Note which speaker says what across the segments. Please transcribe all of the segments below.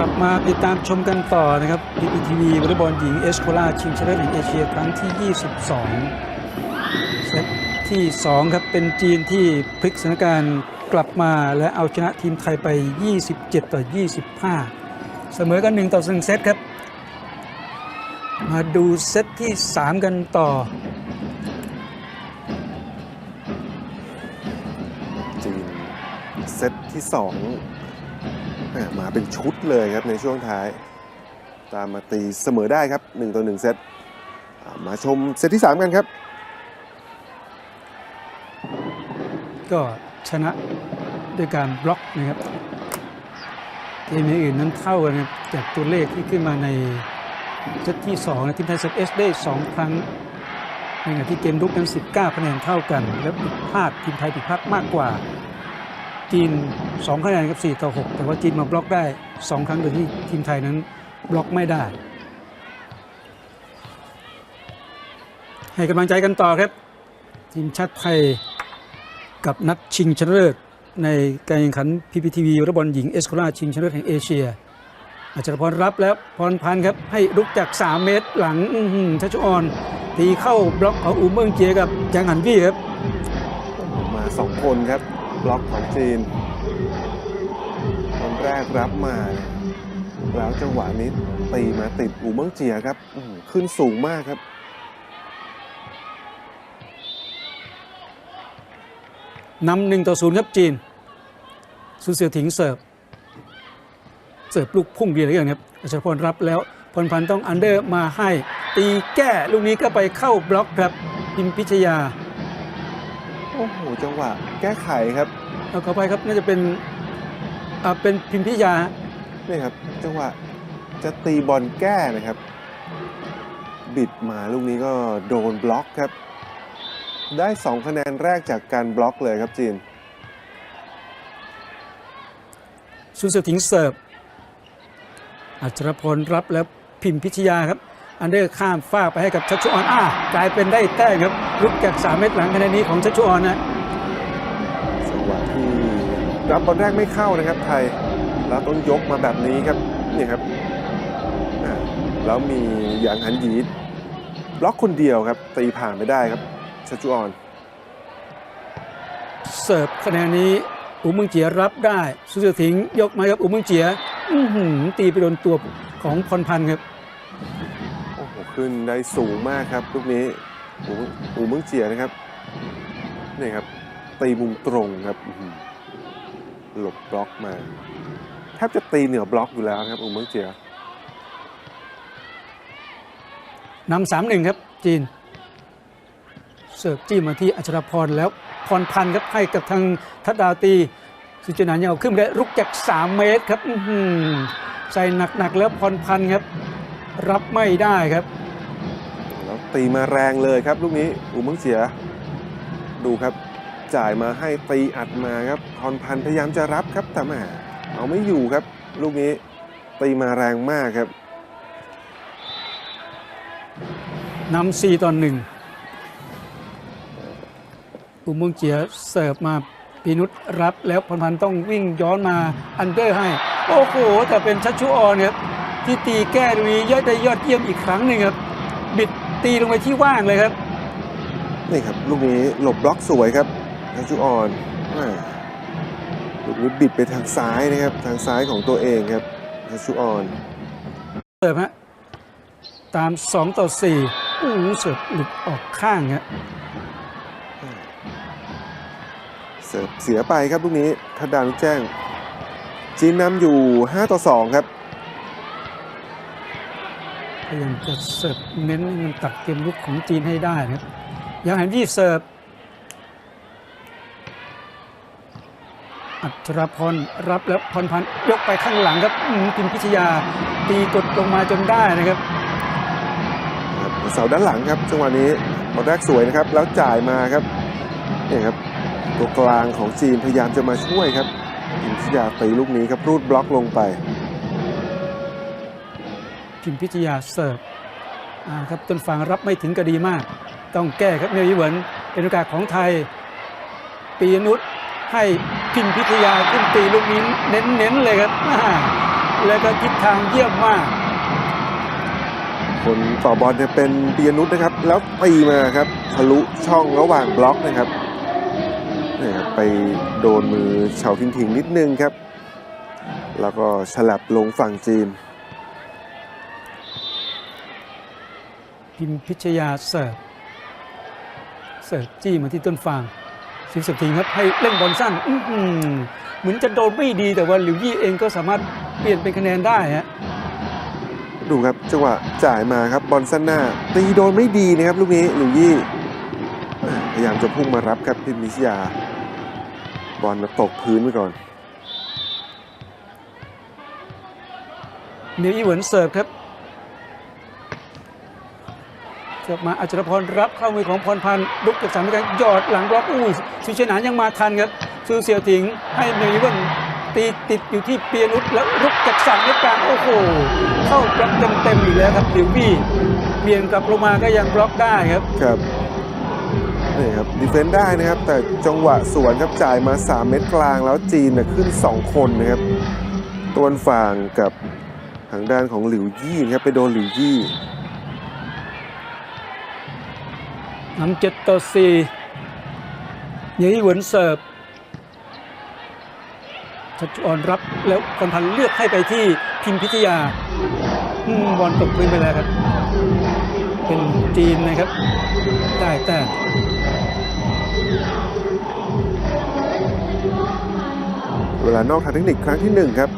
Speaker 1: ลับมาติดตามชมกันต่อนะครับ PPTV วอลเลย์บอลหญิงเอสโคลาชิงชนะเลิศแห่งเอเชียครั้งที่ 22 เซตที่ 2 ครับ เป็นจีนที่พลิกสถานการณ์กลับมาและเอาชนะทีมไทยไป 27 ต่อ 25 เสมอกัน 1 ต่อ1เซตครับ มาดูเซตที่ 3 กันต่อ
Speaker 2: จีนเซตที่สอง มาเป็นชุดเลยครับในช่วงท้าย ตามมาตีเสมอได้ครับ1ต่อ1เซตมาชมเซตที่ 3 กันครับ
Speaker 1: ก็ชนะด้วยการบล็อกนะครับทีมอื่นนั้นเท่ากันจากตัวเลขที่ขึ้นมาในเซตที่2นะทีมไทยเซตเอสได้ 2 ครั้งในขณะที่เกมรุกนั้น19คะแนนเท่ากัน และผิดพลาดทีมไทยผิดพลาดมากกว่า จีน 2 คะแนนกับ 4 ต่อ 6 แต่ว่าจีนมาบล็อกได้ 2 ครั้งโดยที่ทีมไทยนั้นบล็อกไม่ได้ ให้กำลังใจกันต่อครับ ทีมชาติไทยกับนัดชิงชนะเลิศในการแข่งขัน PPTV วอลเลย์บอลหญิงเอสโคลาชิงชนะเลิศแห่งเอเชียอาจารย์พรรับแล้วพรพันธ์ครับ ให้ลุกจาก 3 เมตรหลังทัชออนตีเข้าบล็อกของอูเมิงเจียกับจางหันวี่ครับ
Speaker 2: มา 2 คนครับ บล็อกของจีนคนแรกรับมา แล้วจังหวะนี้ตีมาติดอูเมิงเจียครับขึ้นสูงมากครับ
Speaker 1: นำหนึ่งต่อศูนย์ครับจีนสุเสียถิงเสิร์ฟ เสิร์ฟลูกพุ่งดีเลยครับอาชพลรับแล้วพรพันธ์ต้องอันเดอร์มาให้ ตีแก้ลูกนี้ก็ไปเข้าบล็อกครับพิมพิชยา
Speaker 2: อ้โหจังหวะแก้ไขครับ
Speaker 1: เอาเข้าไปครับน่าจะเป็นอ่าเป็นพิมพิชยา
Speaker 2: นี่ครับ จังหวะจะตีบอลแก้นะครับ บิดมาลูกนี้ก็โดนบล็อกครับ ได้ 2 คะแนนแรกจากการบล็อกเลยครับจีน
Speaker 1: สุเสียวถิงเสิร์ฟอัชรพลรับแล้วพิมพิชยาครับ อันเดอร์ข้ามฟากไปให้กับชัชชุออนอ่ากลายเป็นได้แต้มครับลุกจาก 3 เมตรหลังคะแนนนี้ของชัชชุออนนะ
Speaker 2: จังหวะที่รับบอลแรกไม่เข้านะครับไทยแล้วต้องยกมาแบบนี้ครับนี่ครับอ่าแล้วมีหยางหันหยีบล็อกคนเดียวครับตีผ่านไม่ได้ครับชัชจุออน
Speaker 1: เสิร์ฟคะแนนนี้อูเมืองเจียรับได้สุเสียวถิงยกมาครับอูเมืองเจียอื้อหือตีไปโดนตัวของพรพันธ์ครับ
Speaker 2: โอ้โห ขึ้นได้สูงมากครับลูกนี้อูอูมืองเจียนะครับนี่ครับตีมุมตรงครับหลบบล็อกมาแทบจะตีเหนือบล็อกอยู่แล้วครับอูมืองเจีย
Speaker 1: นำสามหนึ่งครับจีน เสิร์ฟจี้มาที่อัชรพรแล้วพรพันธ์ครับให้กับทางทัดดาวตี สุจนันยังเอาขึ้นได้รุกจาก 3 เมตรครับอื้อหือใส่หนักๆแล้วพรพันธ์ครับ รับไม่ได้ครับ
Speaker 2: ตีมาแรงเลยครับ ลูกนี้อูมืองเจีย ดูครับ จ่ายมาให้ตีอัดมาครับพรพันธ์พยายามจะรับครับแต่แหมเอาไม่อยู่ครับ ลูกนี้ตีมาแรงมากครับ
Speaker 1: นำ4ต่อหนึ่งอุมงเจียเสิร์ฟมาปีนุชรับแล้วพรพันธ์ต้องวิ่งย้อนมาอันเดอร์ให้ โอ้โห แต่เป็นชัชชุออนครับที่ตีแก้ตรงนี้ยอดได้ยอดเยี่ยมอีกครั้งหนึ่งครับ ตีลงไปที่ว่างเลยครับ
Speaker 2: นี่ครับ ลูกนี้หลบบล็อกสวยครับทางจูออนแหม่ลูกนี้บิดไปทางซ้ายนะครับ ทางซ้ายของตัวเองครับทางจูออน
Speaker 1: เสิร์ฟฮะตาม 2 ต่อ4อู้หูเสิร์ฟหลุดออกข้างฮะ
Speaker 2: เสิร์ฟเสียไปครับลูกนี้ทัดดาวนุกแจ้งจีนนำอยู่ 5 ต่อ 2 ครับ
Speaker 1: พยายามจะเสิร์ฟเน้นมันตัดเกมลุกของจีนให้ได้นะครับยังเหันยี่เสิร์ฟอัชรพรรับแล้วพรพันยกไปข้างหลังครับพิมพิชยาตีกดลงมาจนได้นะครับ
Speaker 2: เสาด้านหลังครับจังหวะนี้บอลแรกสวยนะครับ แล้วจ่ายมาครับนี่ครับ ตัวกลางของจีนพยายามจะมาช่วยครับอินทิชยาตีลูกนี้ครับรูดบล็อกลงไป
Speaker 1: พิมพิชยาเสิร์ฟครับต้นฝั่งรับไม่ถึงก็ดีมาก ต้องแก้ครับเนยยิเวินเป็นโอกาสของไทย ปีนุชให้พิมพิทยาขึ้นตีลูกนี้เน้นๆเลยครับและก็ทิศทางเยี่ยมมาก
Speaker 2: คนต่อบอลเนี่ยเป็นปียนุษนะครับ แล้วตีมาครับทะลุช่องระหว่างบล็อกนะครับนี่ครับไปโดนมือเฉาทิ้งทิ้งๆนิดนึงครับ แล้วก็ฉลับลงฝั่งจีน
Speaker 1: พิมพิชยาเสิร์ฟเสิร์ฟจี้มาที่ต้นฟางสิบสทีครับให้เล่นบอลสั้นอื้อหือเหมือนจะโดนไม่ดีแต่ว่าหลิวยี่เองก็สามารถเปลี่ยนเป็นคะแนนได้ฮะ
Speaker 2: ดูครับจังหวะจ่ายมาครับบอลสั้นหน้าตีโดนไม่ดีนะครับลูกนี้หลุยยี่อ่าพยายามจะพุ่งมารับครับพิมพิชยา บอลมาตกพื้นไปก่อน
Speaker 1: เนวอีเหวินเสิร์ฟครับเสิร์ฟมาอัจฉรพรรับเข้ามือของพรพันธ์ลุกจากสามการหยอดหลังบล็อกอู้สุชนานยังมาทันครับซูเซียวถิงให้เนวอีเวนตีติดอยู่ที่เปียนุสแล้วลุกจากสามเมตรกลางโอ้โหเข้าบล็อกเต็มๆอีกแล้วครับหลิวบี้เปลี่ยนกลับลงมาก็ยังบล็อกได้ครับ
Speaker 2: ครับนี่ครับดีเฟนต์ได้นะครับ แต่จังหวะสวนครับจ่ายมา 3 เมตรกลางแล้วจีนเนี่ยขึ้น 2 คนนะครับตัวนฝ่างกับทางด้านของหลิวยี่นะครับไปโดนหลิวยี่
Speaker 1: นำเจ็ดต่อสี่เนวอีเหวินเสิร์ฟชัชออนรับแล้วพรพันเลือกให้ไปที่พิมพิทยาอืมบอลตกพื้นไปแล้วครับ เป็นจีนนะครับ ได้แต่
Speaker 2: เวลานอกทางเทคนิคครั้งที่1ครับ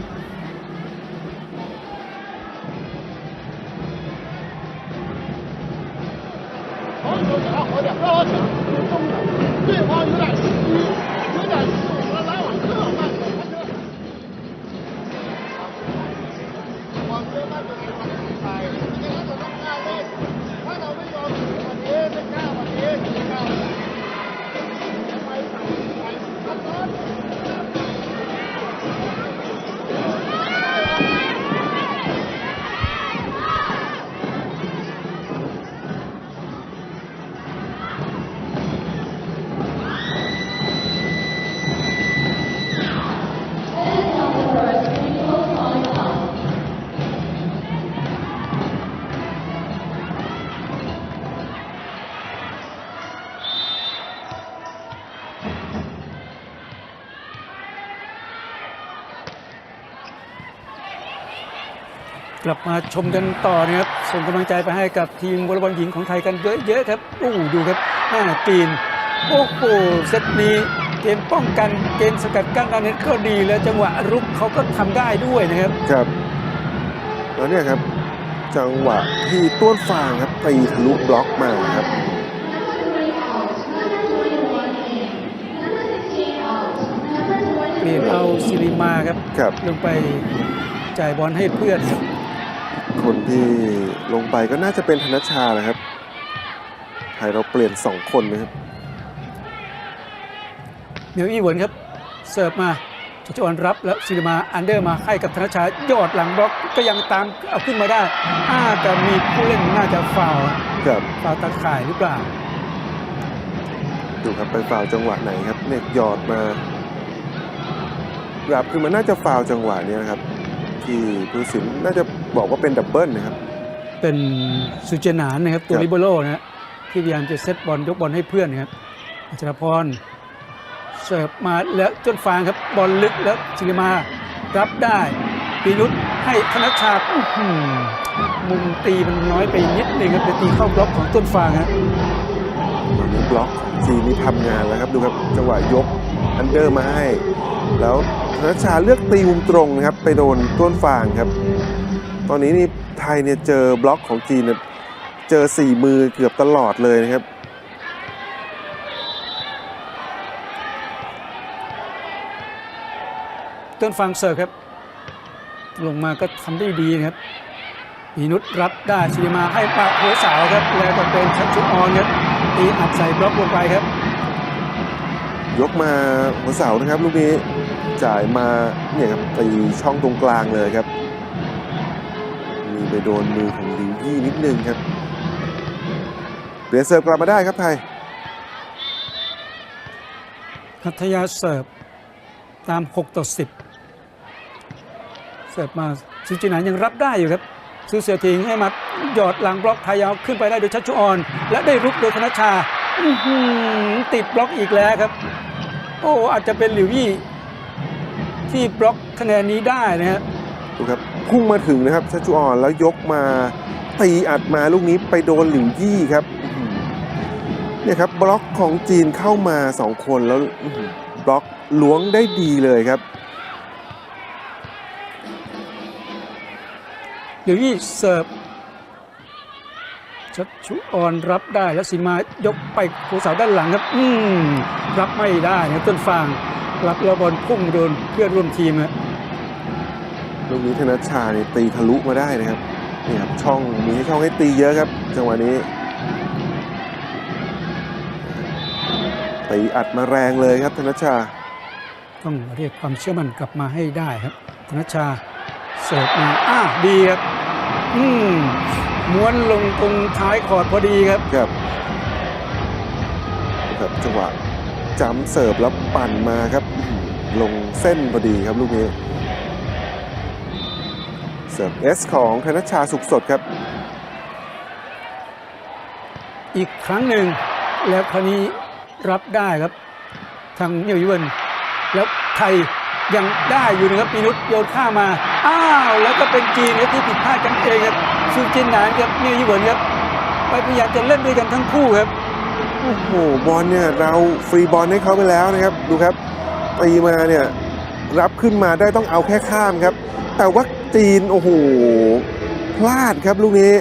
Speaker 1: กลับมาชมกันต่อนะครับส่งกำลังใจไปให้กับทีมวอลเลย์บอลหญิงของไทยกันเยอะๆครับโอ้โหดูครับหน้าจีนโอ้โหเซตนี้เกมป้องกันเกมสกัดกั้นการเน็ตก็ดีแล้วจังหวะรุกเขาก็ทำได้ด้วยนะครับ
Speaker 2: ครับแล้วเนี่ยครับ จังหวะที่ต้วนฟางครับตีทะลุบล็อกมาครับ
Speaker 1: เปลี่ยนเอาซิริมาครับ
Speaker 2: ครับ
Speaker 1: ลงไปจ่ายบอลให้เพื่อน
Speaker 2: ค นที่ลงไปก็น่าจะเป็นธนชชาแหละครับ ไทยเราเปลี่ยน 2 คนนะครับ
Speaker 1: เดี๋ยวอีเหวินครับ เสิร์ฟมาชัชวอนรับแล้วซิริมาอันเดอร์มาให้กับธนชายอดหลังบล็อกก็ยังตามเอาขึ้นมาได้อาแต่มีผู้เล่นน่าจะฟาวล์
Speaker 2: ครับ
Speaker 1: ฟาวล์ตาข่ายหรือเปล่า
Speaker 2: ดูครับไปฟาวล์จังหวะไหนครับเน็กหยอดมารับคือมันน่าจะฟาวล์จังหวะเนี้ยนะครับ ที่ผู้สินน่าจะบอกว่าเป็นดับเบิลนะครับ
Speaker 1: เป็นสุเจนานนะครับตัว
Speaker 2: ครับ
Speaker 1: ลิเบโรนะฮะที่พยายามจะเซตบอลยกบอลให้เพื่อนนะครับอัชรพรเสิร์ฟมาแล้วจนฟางครับบอลลึกแล้วซิริมารับได้ปีนุชให้ธนชาอื้อหือมุมตีมันน้อยไปนิดนึงครับไปตีเข้าบล็อกของต้นฟางฮะ
Speaker 2: ตอนนี้บล็อกของ จีนี่ทำงานแล้วครับดูครับจังหวะยกอันเดอร์มาให้ แล้วธนชชาเลือกตีมุมตรงนะครับ ไปโดนต้นฟางครับ ตอนนี้นี่ไทยเนี่ยเจอบล็อกของจีนเนี่ยเจอสี่มือเกือบตลอดเลยนะครับ
Speaker 1: ต้นฟางเสิร์ฟครับ ลงมาก็ทำได้ดีนะครับปีนุชรับได้ซิริมาให้ปากหัวสาวครับแล้วก็เป็นชัชชุออนครับ ตีอัดใส่บล็อกลงไปครับ
Speaker 2: ยกมาหัวเสานะครับลูกนี้จ่ายมาเนี่ยครับตีช่องตรงกลางเลยครับ มีไปโดนมือของลิวยี่นิดนึงครับเปลี่ยนเสิร์ฟกลับมาได้ครับไทย
Speaker 1: พัทยาเสิร์ฟตาม 6 ต่อ 10 เสิร์ฟมาสุจินานยังรับได้อยู่ครับ ซูเสียวถิงให้มาหยอดหลังบล็อกไทยยาวขึ้นไปได้โดยชัชชุออน และได้รุกโดยธนชาติดบล็อกอีกแล้วครับ โอ้อาจจะเป็นหลิวยี่ที่บล็อกคะแนนนี้ได้นะฮะ
Speaker 2: ดูครับพุ่งมาถึงนะครับชัชจุออนแล้วยกมาตีอัดมาลูกนี้ไปโดนหลิวยี่ครับเนี่ยครับบล็อกของจีนเข้ามาสองคนแล้วบล็อกล้วงได้ดีเลยครับ
Speaker 1: หลิวยี่เสิร์ฟชัชชุออนรับได้แล้วสินมายกไปโคเสาด้านหลังครับ อืมรับไม่ได้นะต้นฟาง รับแล้วบอลพุ่งโดนเพื่อนร่วมทีมครับ
Speaker 2: ลูกนี้ธนชชาเนี่ยตีทะลุมาได้นะครับนี่ครับช่องมีให้ช่องให้ตีเยอะครับ จังหวะนี้ตีอัดมาแรงเลยครับธนชชา
Speaker 1: ต้องเรียกความเชื่อมั่นกลับมาให้ได้ครับธนชชาเสิร์ฟมาอ้าวดีครับ อืมม้วนลงตรงท้ายคอร์ดพอดีครับ
Speaker 2: ครับครับจังหวะจำเสิร์ฟแล้วปั่นมาครับอื้อหือลงเส้นพอดีครับลูกนี้ เสิร์ฟเอสของธนชชาสุขสดครับ
Speaker 1: อีกครั้งหนึ่ง แล้วคราวนี้รับได้ครับ ทางเนียวยวนแล้วไทย ยังได้อยู่นะครับปีนุชโยนข้ามา อ้าวแล้วก็เป็นจีนครับที่ผิดพลาดกันเองครับซูจินหนานกับเนียวยวนครับไปพยายามจะเล่นด้วยกันทั้งคู่ครับ
Speaker 2: โอ้โหบอลเนี่ยเราฟรีบอลให้เขาไปแล้วนะครับ ดูครับตีมาเนี่ยรับขึ้นมาได้ต้องเอาแค่ข้ามครับ แต่ว่าจีนโอ้โหพลาดครับลูกนี้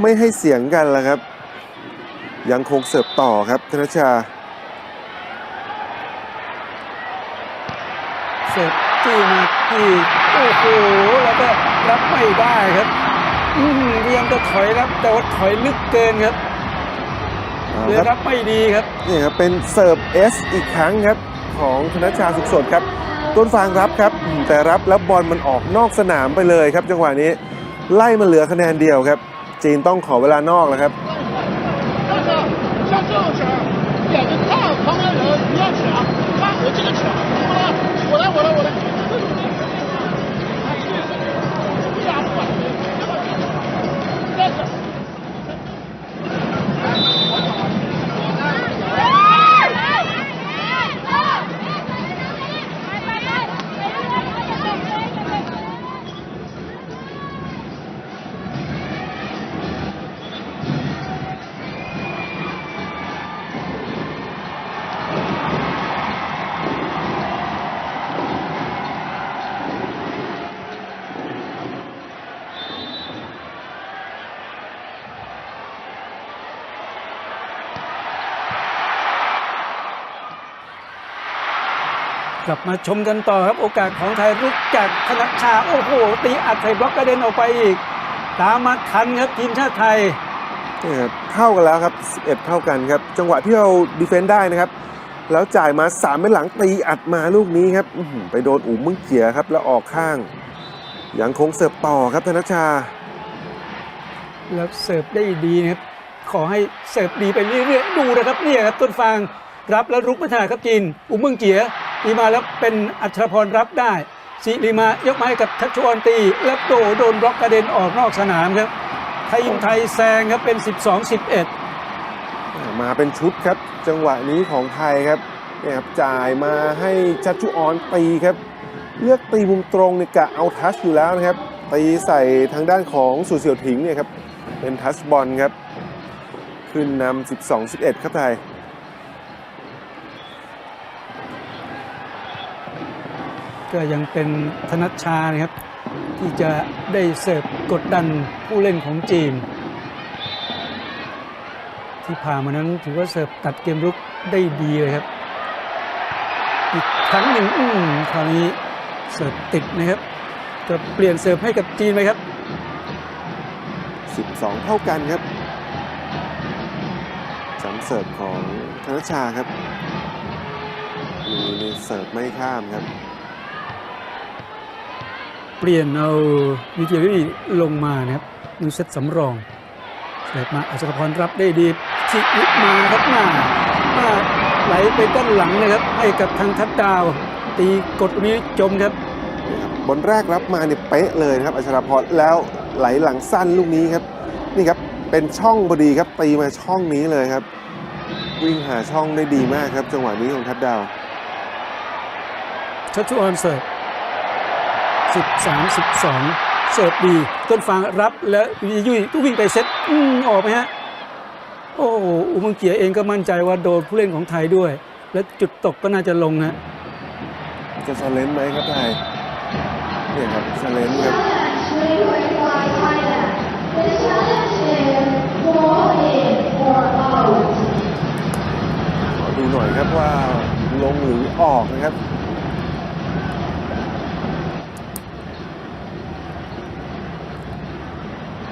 Speaker 2: ไม่ให้เสียงกันแล้วครับ ยังคงเสิร์ฟต่อครับธนชชา
Speaker 1: เสิร์ฟจี้มาที่โอ้โหแล้วก็รับไม่ได้ครับอืมพยายามจะถอยรับแต่ว่าถอยลึกเกินครับ
Speaker 2: เอา
Speaker 1: เลย
Speaker 2: ครับ
Speaker 1: รับไม่ดีครับ
Speaker 2: นี่ครับเป็นเสิร์ฟเอสอีกครั้งครับของธนชชาสุขสดครับ ต้นฟางรับครับอืมแต่รับแล้วบอลมันออกนอกสนามไปเลยครับ จังหวะนี้ไล่มาเหลือคะแนนเดียวครับ จีนต้องขอเวลานอกแล้วครับ
Speaker 1: กลับมาชมกันต่อครับโอกาสของไทยรุกจากธนชาโอ้โหตีอัดไทยบล็อกกระเด็นออกไปอีก ตามมาทันครับทีมชาติไทย
Speaker 2: นี่ครับเท่ากันแล้วครับ 11 เท่ากันครับ จังหวะที่เราดีเฟนต์ได้นะครับ แล้วจ่ายมา3เป็นหลังตีอัดมาลูกนี้ครับอื้อหือไปโดนอู่มึงเกียครับ แล้วออกข้าง ยังคงเสิร์ฟต่อครับธนชชา
Speaker 1: แล้วเสิร์ฟได้ดีนะครับ ขอให้เสิร์ฟดีไปเรื่อยๆดูนะครับเนี่ยครับต้นฟางรับแล้วรุกไม่ถนัดครับจีนอุมเมืองเกีย ตีมาแล้วเป็นอัชรพรรับได้สิริมายกไม้กับทัชชวนตี แล้วโดโดนบล็อกกระเด็นออกนอกสนามครับไทยยิมไทยแซงครับเป็น 12-11
Speaker 2: มาเป็นชุดครับ จังหวะนี้ของไทยครับเนี่ยครับจ่ายมาให้ชัชชุออนตีครับ เลือกตีมุมตรงเนี่ยกะเอาทัชอยู่แล้วนะครับ ตีใส่ทางด้านของสุเสี่ยวถิงเนี่ยครับ เป็นทัชบอลครับ ขึ้นนำ12-11 ครับไทย
Speaker 1: ก็ยังเป็นธนัชชานะครับ ที่จะได้เสิร์ฟกดดันผู้เล่นของจีน ที่ผ่านมานั้นถือว่าเสิร์ฟตัดเกมรุกได้ดีเลยครับ อีกครั้งหนึ่งอืมคราวนี้เสิร์ฟติดนะครับจะเปลี่ยนเสิร์ฟให้กับจีนไหมครับ
Speaker 2: 12 เท่ากันครับจำเสิร์ฟของธนชาครับลูนี้เสิร์ฟไม่ข้ามครับ
Speaker 1: เปลี่ยนเอาวิเทียรีลงมานะครับดูเซตสำรองเสิร์ฟมาอัชรพรรับได้ดีชิอิมาครับมามาไหลไปด้านหลังนะครับให้กับทางทัดดาว ตีกดตรงนี้จมครับ
Speaker 2: นี่ครับบอลแรกรับมาเนี่ยเป๊ะเลยนะครับอัชราพรแล้วไหลหลังสั้นลูกนี้ครับ นี่ครับเป็นช่องพอดีครับตีมาช่องนี้เลยครับ วิ่งหาช่องได้ดีมากครับ จังหวะนี้ของทัดดาว
Speaker 1: ชัชชุออนเสิร์ฟ สิบสามสิบสองเสิร์ฟดี ต้นฟางรับแล้วยุ้ยก็วิ่งไปเซตอืมออกไหมฮะ โอ้อุมังเกียเองก็มั่นใจว่าโดนผู้เล่นของไทยด้วย และจุดตกก็น่าจะลงฮะ
Speaker 2: จะชาเลนจ์ไหมครับไทยเนี่ยครับชาเลนจ์ครับดูหน่อยครับว่าลงหรือออกนะครับ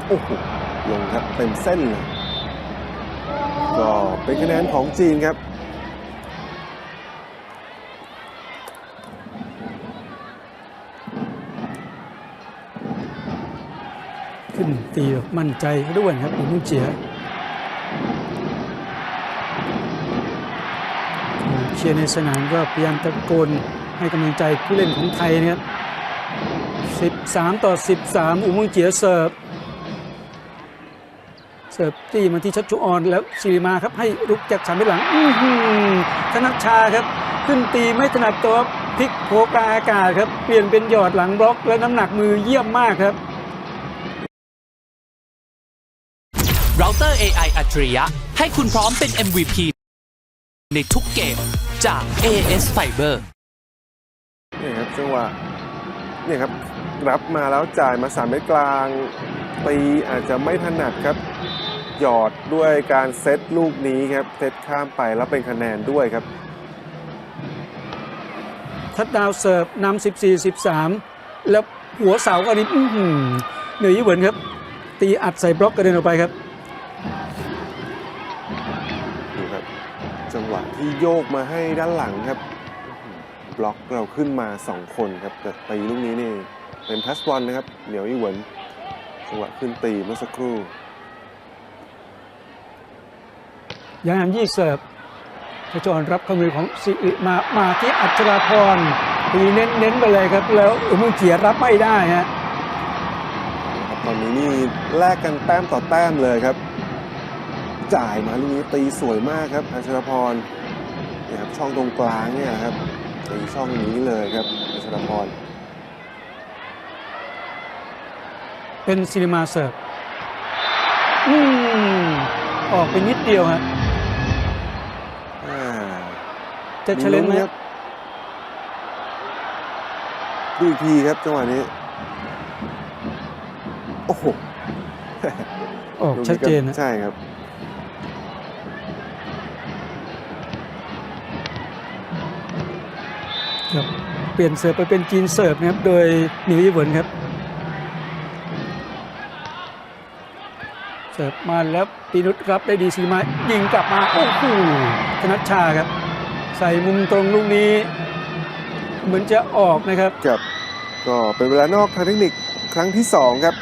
Speaker 2: โอ้โหลงครับเต็มเส้นเลยก็เป็นคะแนนของจีนครับ
Speaker 1: ขึ้นตีแบบมั่นใจด้วยครับอุมังเกียเชียร์ในสนามก็พยายามตะโกนให้กำลังใจผู้เล่นของไทยนะครับ 13 ต่อ 13 อุมงเจียเสิร์ฟ เสิร์ฟจี้มาที่ชัชชุออนแล้วสิริมาครับให้รุกจากสามเมตรหลัง อื้อหือธนัชชาครับ ขึ้นตีไม่ถนัดตัวพลิกโผกลางอากาศครับ เปลี่ยนเป็นหยอดหลังบล็อก และน้ำหนักมือเยี่ยมมากครับ
Speaker 3: เราเตอร์ AI อัจฉริยะ ให้คุณพร้อมเป็น MVP ในทุกเกมจาก AS Fiber
Speaker 2: นี่ครับจังหวะเนี่ยครับรับมาแล้วจ่ายมา3เมตรกลางตีอาจจะไม่ถนัดครับ หยอดด้วยการเซตลูกนี้ครับเซตข้ามไปแล้วเป็นคะแนนด้วยครับ
Speaker 1: ทัดดาวเสิร์ฟนำ14 13 แล้วหัวเสาก็นิดอื้อหือเหนื่อยยิ่งเหวินครับ ตีอัดใส่บล็อกกระเด็นออกไปครับ
Speaker 2: ดูครับ จังหวะที่โยกมาให้ด้านหลังครับ บล็อกเราขึ้นมา 2 คนครับแต่ตีลูกนี้นี่เป็นทัสบอลนะครับ เหนียวอีเหวินจังหวะขึ้นตีเมื่อสักครู่
Speaker 1: ยางแฮมยี่เสิร์ฟพระจรรับข้อมือของสิริมามาที่อัชราพรตีเน้นเน้นๆไปเลยครับ แล้วอุมุงเกียรับไม่ได้ฮะ
Speaker 2: ครับตอนนี้นี่แลกกันแต้มต่อแต้มเลยครับ จ่ายมาลูกนี้ตีสวยมากครับอัชรพรเนี่ยครับช่องตรงกลางเนี่ยครับตีช่องนี้เลยครับอัชรพร
Speaker 1: เป็นซิริมาเสิร์ฟอืมออกไปนิดเดียวฮะ
Speaker 2: อ่า
Speaker 1: จะเฉลนไหม
Speaker 2: ลุ้นครับดูอีกทีครับจังหวะนี้ โอ้โห
Speaker 1: ออก
Speaker 2: ลูก
Speaker 1: ชัดเจน
Speaker 2: ก็
Speaker 1: นะ
Speaker 2: ใช่ครับ
Speaker 1: ครับเปลี่ยนเสิร์ฟไปเป็นจีนเสิร์ฟนะครับ โดยหนิวยี่เหวินครับ เสิร์ฟมาแล้วปีนุชรับได้ดีสีมายิงกลับมา โอ้โหธนัชชาครับ ใส่มุมตรงลูกนี้ เหมือนจะออกนะครับ
Speaker 2: กับ ก็เป็นเวลานอกทางเทคนิคครั้งที่สองครับ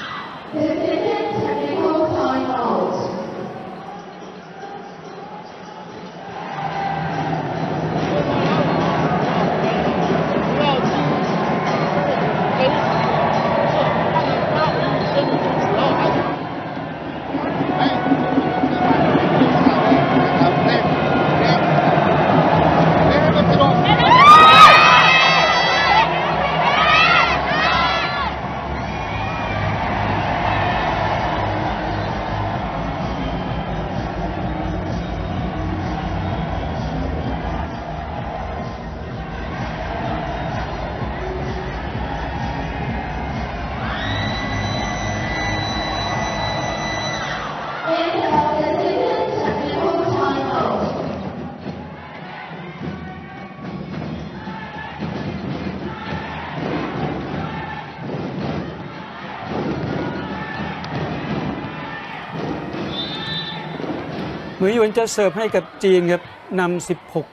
Speaker 4: เห
Speaker 1: มือนหยวนจะเสิร์ฟให้กับจีนครับนำ16 15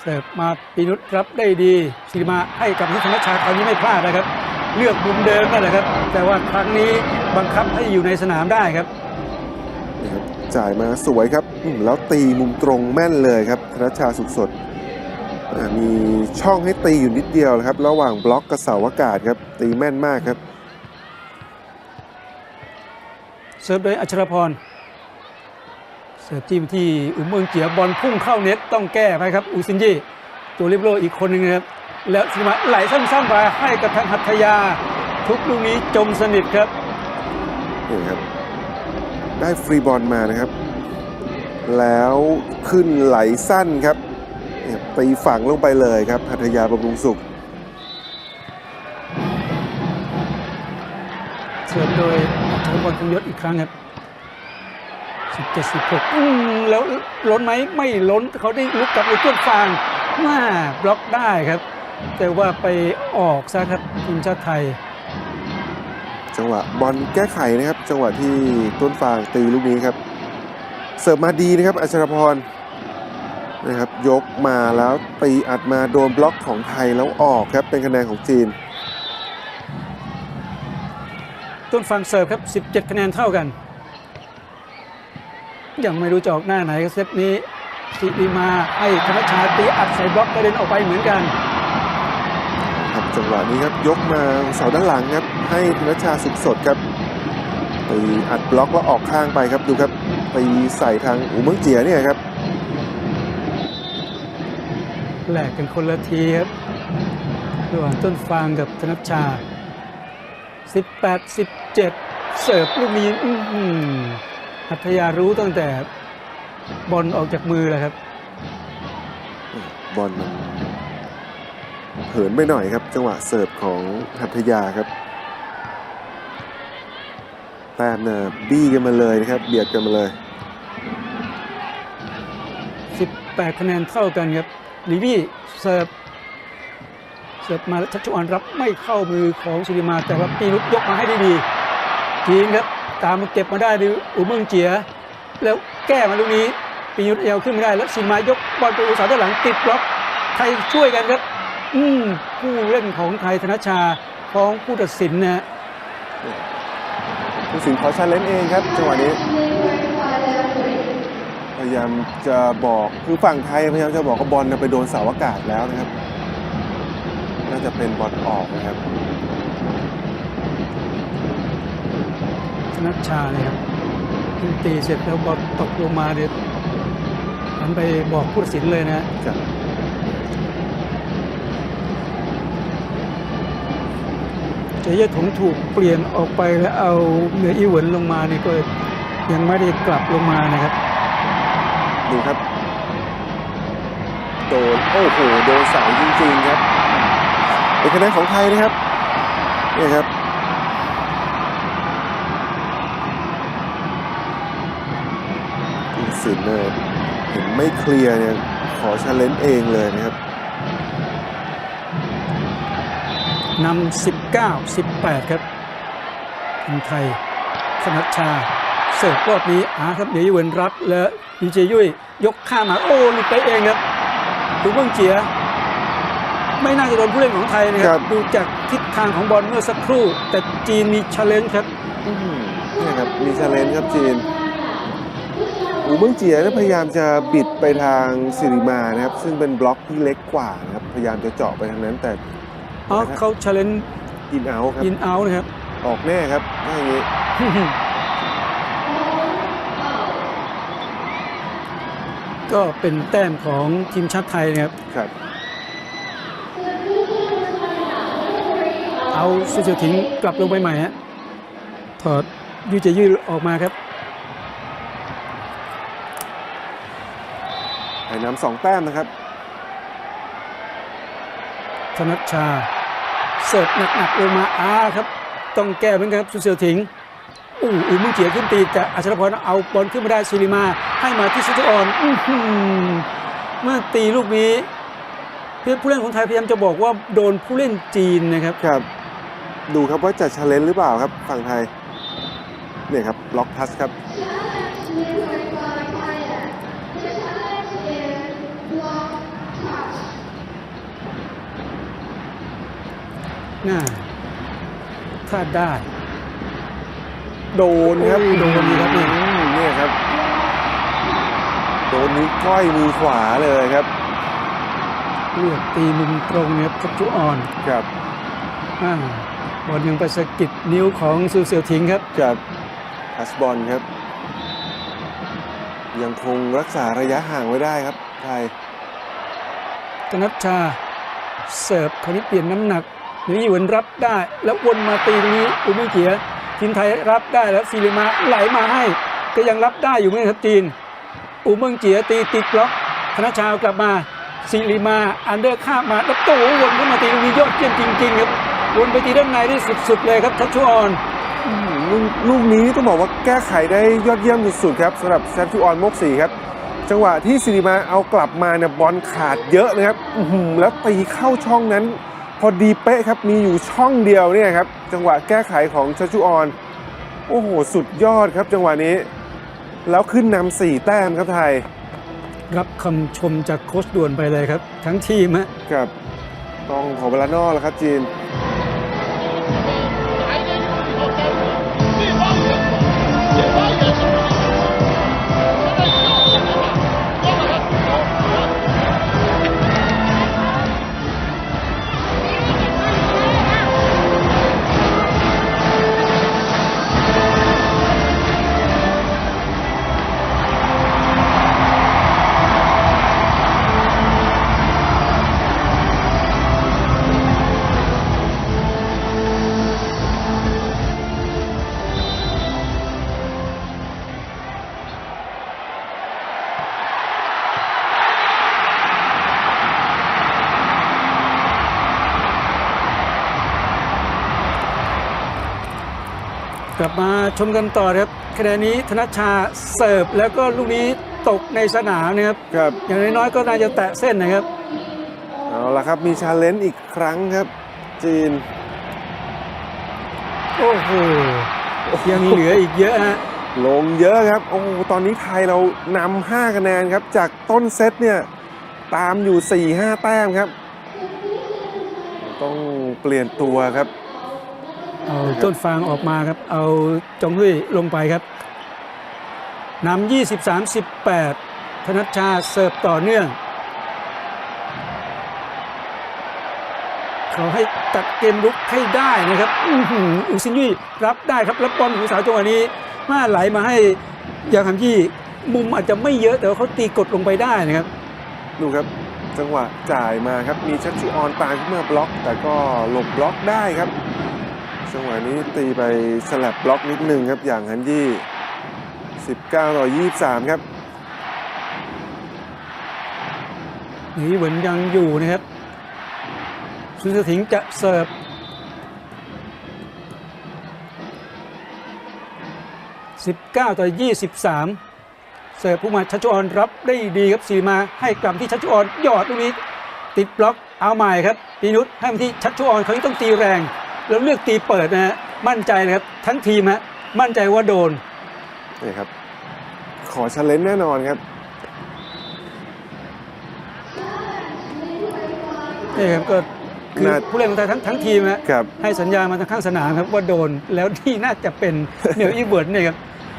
Speaker 1: เสิร์ฟมาปีนุชรับได้ดีสีมาให้กับนิธนชชาคราวนี้ไม่พลาดนะครับ เลือกมุมเดิมนั่นแหละครับ แต่ว่าครั้งนี้บังคับให้อยู่ในสนามได้ครับ
Speaker 2: นี่ครับจ่ายมาสวยครับอืมแล้วตีมุมตรงแม่นเลยครับธนชชาสุขสดอ่ามีช่องให้ตีอยู่นิดเดียวนะครับ ระหว่างบล็อกกับเสาอากาศครับ ตีแม่นมากครับ
Speaker 1: เสิร์ฟโดยอัชรพรเสิร์ฟจิ้มที่อุมเมืองเจียบอลพุ่งเข้าเน็ตต้องแก้ไปครับอูซินยี่ตัวริบโรอีกคนหนึ่งนะครับแล้วสิมาไหลสั้นๆไปให้กับทางหัตถยา ทุกลูกนี้จมสนิทครับ
Speaker 2: นี่ครับ ได้ฟรีบอลมานะครับ แล้วขึ้นไหลสั้นครับเนี่ยตีฝังลงไปเลยครับหัทยาบำรุงสุข
Speaker 1: เสิร์ฟโดยอัชรพรคงยศอีกครั้งครับ 17 16อืมแล้วล้นไหมไม่ล้นเขาได้ลุกกลับไปต้นฟางมาบล็อกได้ครับ แต่ว่าไปออกซะครับทีมชาติไทย
Speaker 2: จังหวะบอลแก้ไขนะครับ จังหวะที่ต้นฟางตีลูกนี้ครับ เสิร์ฟมาดีนะครับอัชรพรนะครับยกมาแล้วตีอัดมาโดนบล็อกของไทยแล้วออกครับเป็นคะแนนของจีน
Speaker 1: ต้นฟังเสิร์ฟครับ 17 คะแนนเท่ากัน ยังไม่รู้จะออกหน้าไหนครับเซตนี้สิริมาให้ธนชาตีอัดใส่บล็อกกระเด็นออกไปเหมือนกัน
Speaker 2: ครับจังหวะนี้ครับยกมาเสาด้านหลังครับ ให้ธนชาสุขสดครับตีอัดบล็อกแล้วออกข้างไปครับดูครับตีใส่ทางอูเมืองเจียเนี่ยครับ
Speaker 1: แลกกันคนละทีครับระหว่างต้นฟางกับธนชา 18 17 เสิร์ฟลูกนี้อื้อ หือหัตยารู้ตั้งแต่บอลออกจากมือแล้วครับ
Speaker 2: บอลมันเหินไปหน่อยครับ จังหวะเสิร์ฟของหัทยาครับแต้มเนี่ยบี้กันมาเลยนะครับ เบียดกันมาเลย
Speaker 1: 18 คะแนนเท่ากันครับลีบี้เสิร์ฟเสิร์ฟมาแล้วชัชวานรับไม่เข้ามือของชิริมาแต่ว่าปีนุกยกมาให้ได้ดีจีนครับ ตามมาเก็บมาได้ดูอุเมืองเจีย แล้วแก้มาลูกนี้ปีนุกเอวขึ้นไม่ได้ แล้วชิริมายกบอลไปอุตสาหด้านหลังติดบล็อกไทยช่วยกันครับ อืมผู้เล่นของไทยธนชาของผู้ตัดสินนะ
Speaker 2: ผู้สินขอชาเลนจ์เองครับจังหวะนี้พยายามจะบอกคือฝั่งไทยพยายามจะบอกว่าบอลไปโดนเสาอากาศแล้วนะครับ น่าจะเป็นบอลออกนะครับ
Speaker 1: นชาเนี่ยครับเพิ่งตีเสร็จแล้วบอลตกลงมาเดี๋ยวหันไปบอกผู้ตัดสินเลยนะฮะ
Speaker 2: ครับ
Speaker 1: เจเยถงถูกเปลี่ยนออกไปแล้วเอาเหนืออีเหวินลงมานี่ก็ยังไม่ได้กลับลงมานะครับ
Speaker 2: ดูครับ โดนโอ้โหโดนเสาจริงๆครับเป็นคะแนนของไทยนะครับเนี่ยครับ ผู้ สินเนี่ยเห็นไม่เคลียร์เนี่ยขอชาเลนจ์เองเลยนะครับ
Speaker 1: นำ19 18 ครับทีมไทยสนัชชา เสิร์ฟรอบนี้อาครับเหนืออีเหวินรับแล้วดีเจยุ้ยยกข้ามมาโอ้หลุดไปเองครับดูเบื้องเจีย ไม่น่าจะโดนผู้เล่นของไทยนะค
Speaker 2: ครั
Speaker 1: รับ
Speaker 2: บ
Speaker 1: ดูจากทิศทางของบอลเมื่อสักครู่ แต่จีนมีชาเลนจ์ครับ
Speaker 2: เนี่ยครับ มีชาเลนจ์ครับจีน อูเมืองเจียเนี่ยพยายามจะบิดไปทางสิริมานะครับ ซึ่งเป็นบล็อกที่เล็กกว่านะครับพยายามจะเจาะไปทางนั้นแต่
Speaker 1: อ๋อเขาชาเลนจ์
Speaker 2: อินเอาครับ
Speaker 1: อินเอานะครับ
Speaker 2: ออกแน่ครับถ้าอย่างนี้
Speaker 1: ก็เป็นแต้มของทีมชาติไทยนะครับ
Speaker 2: ครับ
Speaker 1: เอาเสียทิ้งกลับลงไปใหม่ฮะถอดยูจะยืดออกมาครับ
Speaker 2: ไอ้น้ำสองแต้มนะครับ
Speaker 1: ธนัชชา เสิร์ฟหนักๆลงมาอาครับ ต้องแก้เหมือนกันครับสุเสียวถิงอู้อูมึงเจียขึ้นตีแต่อัชรพรเอาบอลขึ้นมาได้ซิริมาให้มาที่สุจออนอื้อหือเมื่อตีลูกนี้เพื่อนผู้เล่นของไทยพยายามจะบอกว่าโดนผู้เล่นจีนนะครับ
Speaker 2: ครับ ดูครับว่าจะชาเลนจ์หรือเปล่าครับฝั่งไทยเนี่ยครับล็อกทัชครับ
Speaker 1: น่าถ้าได้
Speaker 2: โดนครับ
Speaker 1: โอ้ยโดนดีครับเนี่ย
Speaker 2: อืมเนี่ยครับ โดนนิ้วก้อยมือขวาเลยครับ
Speaker 1: เลือกตีมุมตรงเนี่ยครับชัชชุออน
Speaker 2: ครับ
Speaker 1: อ่าบอลยังไปสะกิดนิ้วของซูเซียวทิงครับ
Speaker 2: กับทัสบอลครับ ยังคงรักษาระยะห่างไว้ได้ครับไทย
Speaker 1: ธนัชชาเสิร์ฟคราวนี้เปลี่ยนน้ำหนัก หรือหวนรับได้แล้ววนมาตีตรงนี้อุมิเกียทีมไทยรับได้แล้วฟิลิมาไหลมาให้ ก็ยังรับได้อยู่เหมือนกันครับจีนอูเมืองเจียตีติดบล็อกธนชาวกลับมาซิลิมาอันเดอร์ข้ามมาแล้วโต้วนเข้ามาตีตรงนี้ยอดเยี่ยมจริงๆครับวนไปตีด้านในได้สุดๆเลยครับชัชชุออน
Speaker 2: ลูกนี้ต้องบอกว่าแก้ไขได้ยอดเยี่ยมสุดๆครับสำหรับแซมชูออนมกสีครับจังหวะที่สิริมาเอากลับมาเนี่ยบอลขาดเยอะนะครับแล้วตีเข้าช่องนั้น พอดีเป๊ะครับมีอยู่ช่องเดียวเนี่ยครับจังหวะแก้ไขของชัชชูออน โอ้โห สุดยอดครับจังหวะนี้ แล้วขึ้นนำสี่แต้มครับไทย
Speaker 1: รับคำชมจากโค้ชด่วนไปเลยครับ ทั้งทีมฮะ
Speaker 2: ครับ ต้องขอเวลานอกแล้วครับจีน
Speaker 1: ชมกันต่อครับคะแนนนี้ธนชชาเสิร์ฟแล้วก็ลูกนี้ตกในสนามนะครับ
Speaker 2: ครับ
Speaker 1: อย่างน้อยๆก็น่าจะแตะเส้นนะครับ
Speaker 2: เอาละครับ มีชาเลนจ์อีกครั้งครับ จีน
Speaker 1: โอ้โหยังเหลืออีกเยอะฮะ
Speaker 2: ลงเยอะครับ โอ้โหตอนนี้ไทยเรานำ5คะแนนครับ จากต้นเซตเนี่ย ตามอยู่4-5แต้มครับ ต้องเปลี่ยนตัวครับ
Speaker 1: เอาต้นฟางออกมาครับ เอาจงลุยลงไปครับนำ23 18 ธนัชชาเสิร์ฟต่อเนื่อง เขาให้ตัดเกมลุกให้ได้นะครับอุซินยี่รับได้ครับ รับบอลของสาวจังหวะนี้มาไหลมาให้ยางคำยี่มุมอาจจะไม่เยอะแต่ว่าเขาตีกดลงไปได้นะครับ
Speaker 2: ดูครับจังหวะจ่ายมาครับ มีชัชชุออนตามขึ้นมาบล็อก แต่ก็หลบบล็อกได้ครับ จังหวะนี้ตีไปสลับบล็อกนิดนึงครับอย่างฮันยี่ 19 ต่อ 23 ครับ
Speaker 1: หนีเหมือนยังอยู่นะครับสุนทรถิงจะเสิร์ฟ19ต่อ23เสิร์ฟผู้มาชัชชุออนรับได้ดีครับสีมาให้กลับที่ชัชชุออนหยอดลูกนี้ ติดบล็อกเอาใหม่ครับปีนุชให้มาที่ชัชชุออนเขาต้องตีแรง แล้วเลือกตีเปิดนะฮะมั่นใจเลยครับทั้งทีมฮะมั่นใจว่าโดน
Speaker 2: นี่ครับ ขอชาเลนจ์แน่นอนครับ
Speaker 1: นี่ครับก็คือ
Speaker 2: น่า
Speaker 1: ผู้เล่นของไทยทั้งทั้งทีมฮะ
Speaker 2: ครับ
Speaker 1: ให้สัญญาณมาทางข้างสนามครับว่าโดนแล้วที่น่าจะเป็นเหนียวอีเวิร์ดเนี่ยครับ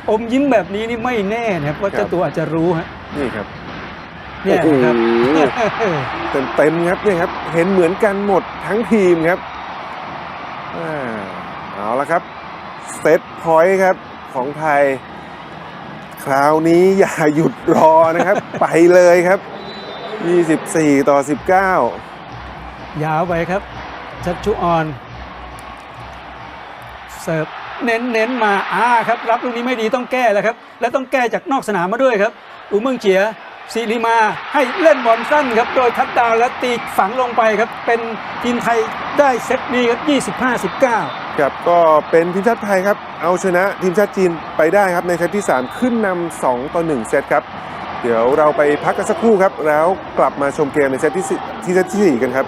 Speaker 1: อมยิ้มแบบนี้นี่ไม่แน่นะครับว่า
Speaker 2: ครับ
Speaker 1: เจ้าตัวอาจจะรู้ฮะ
Speaker 2: นี่ครับ
Speaker 1: เนี่ย
Speaker 2: โอ้โห
Speaker 1: ครับ
Speaker 2: เต็มเต็มๆครับเนี่ยครับ เห็นเหมือนกันหมดทั้งทีมครับอ่า เอาละครับเซตพอยต์ครับของไทย คราวนี้อย่าหยุดรอนะครับ ไปเลยครับ 24 ต่อ 19
Speaker 1: ยาวไปครับ ชัดชุออน เสิร์ฟเน้นเน้นมาอ่าครับ รับลูกนี้ไม่ดีต้องแก้แล้วครับ และต้องแก้จากนอกสนามมาด้วยครับอูเมืองเจีย ซีริมาให้เล่นบอลสั้นครับ โดยทัดดาวและตีฝังลงไปครับ เป็นทีมไทยได้เซตนี้ครับ 25-19
Speaker 2: ครับก็เป็นทีมชาติไทยครับ เอาชนะทีมชาติจีนไปได้ครับในเซตที่ 3 ขึ้นนำ2ต่อ1เซตครับ เดี๋ยวเราไปพักกันสักครู่ครับ แล้วกลับมาชมเกมในเซตที่สี่ที่เซตที่4กันครับ